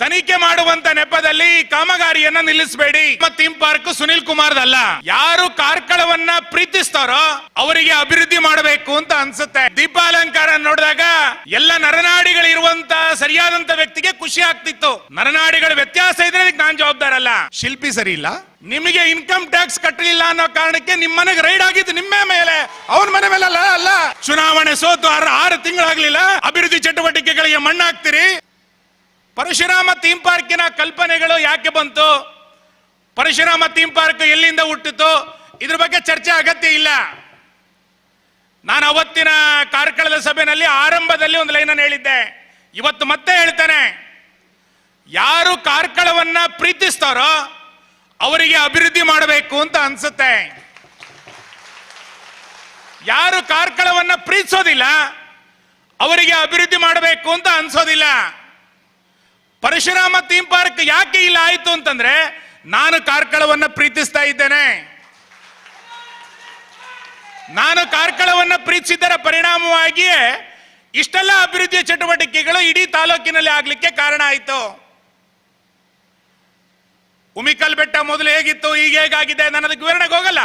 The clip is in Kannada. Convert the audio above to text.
ತನಿಖೆ ಮಾಡುವಂತ ನೆಪದಲ್ಲಿ ಈ ಕಾಮಗಾರಿಯನ್ನ ನಿಲ್ಲಿಸಬೇಡಿ. ಥೀಮ್ ಪಾರ್ಕ್ ಸುನಿಲ್ ಕುಮಾರ್ದಲ್ಲ. ಯಾರು ಕಾರ್ಕಳವನ್ನ ಪ್ರೀತಿಸ್ತಾರೋ ಅವರಿಗೆ ಅಭಿವೃದ್ಧಿ ಮಾಡಬೇಕು ಅಂತ ಅನ್ಸುತ್ತೆ. ದೀಪಾಲಂಕಾರ ನೋಡಿದಾಗ ಎಲ್ಲ ನರನಾಡಿಗಳು ಇರುವಂತ ಸರಿಯಾದಂತ ವ್ಯಕ್ತಿಗೆ ಖುಷಿ ಆಗ್ತಿತ್ತು. ನರನಾಡಿಗಳ ವ್ಯತ್ಯಾಸ ಇದ್ರೆ ಅದಕ್ಕೆ ನಾನ್ ಜವಾಬ್ದಾರ ಅಲ್ಲ. ಶಿಲ್ಪಿ ಸರಿ ಇಲ್ಲ. ನಿಮಗೆ ಇನ್ಕಮ್ ಟ್ಯಾಕ್ಸ್ ಕಟ್ಟಲಿಲ್ಲ ಅನ್ನೋ ಕಾರಣಕ್ಕೆ ನಿಮ್ಮ ಮನೆಗೆ ರೈಡ್ ಆಗಿದ್ದು ನಿಮ್ಮ ಮೇಲೆ. ಅವನ ಮನೆ ಮೇಲೆ ಅಲ್ಲ ಅಲ್ಲ. ಚುನಾವಣೆ ಸೋತು ಆರು ಆರು ತಿಂಗಳಾಗ್ಲಿಲ್ಲ. ಅಭಿವೃದ್ಧಿ ಚಟುವಟಿಕೆಗಳಿಗೆ ಮಣ್ಣಾಕ್ತಿರಿ ಪರಶುರಾಮ ಥೀಮ್ ಪಾರ್ಕಿನ ಕಲ್ಪನೆಗಳು ಯಾಕೆ ಬಂತು? ಪರಶುರಾಮ ಥೀಮ್ ಪಾರ್ಕ್ ಎಲ್ಲಿಂದ ಹುಟ್ಟಿತು? ಇದ್ರ ಬಗ್ಗೆ ಚರ್ಚೆ ಅಗತ್ಯ ಇಲ್ಲ. ನಾನು ಅವತ್ತಿನ ಕಾರ್ಕಳದ ಸಭೆಯಲ್ಲಿ ಆರಂಭದಲ್ಲಿ ಒಂದು ಲೈನನ್ನು ಹೇಳಿದ್ದೆ. ಇವತ್ತು ಮತ್ತೆ ಹೇಳ್ತೇನೆ. ಯಾರು ಕಾರ್ಕಳವನ್ನ ಪ್ರೀತಿಸ್ತಾರೋ ಅವರಿಗೆ ಅಭಿವೃದ್ಧಿ ಮಾಡಬೇಕು ಅಂತ ಅನ್ಸುತ್ತೆ. ಯಾರು ಕಾರ್ಕಳವನ್ನ ಪ್ರೀತಿಸೋದಿಲ್ಲ, ಅವರಿಗೆ ಅಭಿವೃದ್ಧಿ ಮಾಡಬೇಕು ಅಂತ ಅನ್ಸೋದಿಲ್ಲ. ಪರಶುರಾಮ ಥೀಮ್ ಪಾರ್ಕ್ ಯಾಕೆ ಇಲ್ಲ ಆಯ್ತು ಅಂತಂದ್ರೆ ನಾನು ಕಾರ್ಕಳವನ್ನ ಪ್ರೀತಿಸ್ತಾ ಇದ್ದೇನೆ. ನಾನು ಕಾರ್ಕಳವನ್ನ ಪ್ರೀತಿಸಿದ್ದರ ಪರಿಣಾಮವಾಗಿಯೇ ಇಷ್ಟೆಲ್ಲ ಅಭಿವೃದ್ಧಿ ಚಟುವಟಿಕೆಗಳು ಇಡೀ ತಾಲೂಕಿನಲ್ಲಿ ಆಗ್ಲಿಕ್ಕೆ ಕಾರಣ ಆಯಿತು. ಉಮಿಕಲ್ ಬೆಟ್ಟ ಮೊದಲು ಹೇಗಿತ್ತು, ಈಗ ಹೇಗಾಗಿದೆ ನನ್ನದಕ್ಕೆ ವಿವರಣೆಗೆ ಹೋಗಲ್ಲ.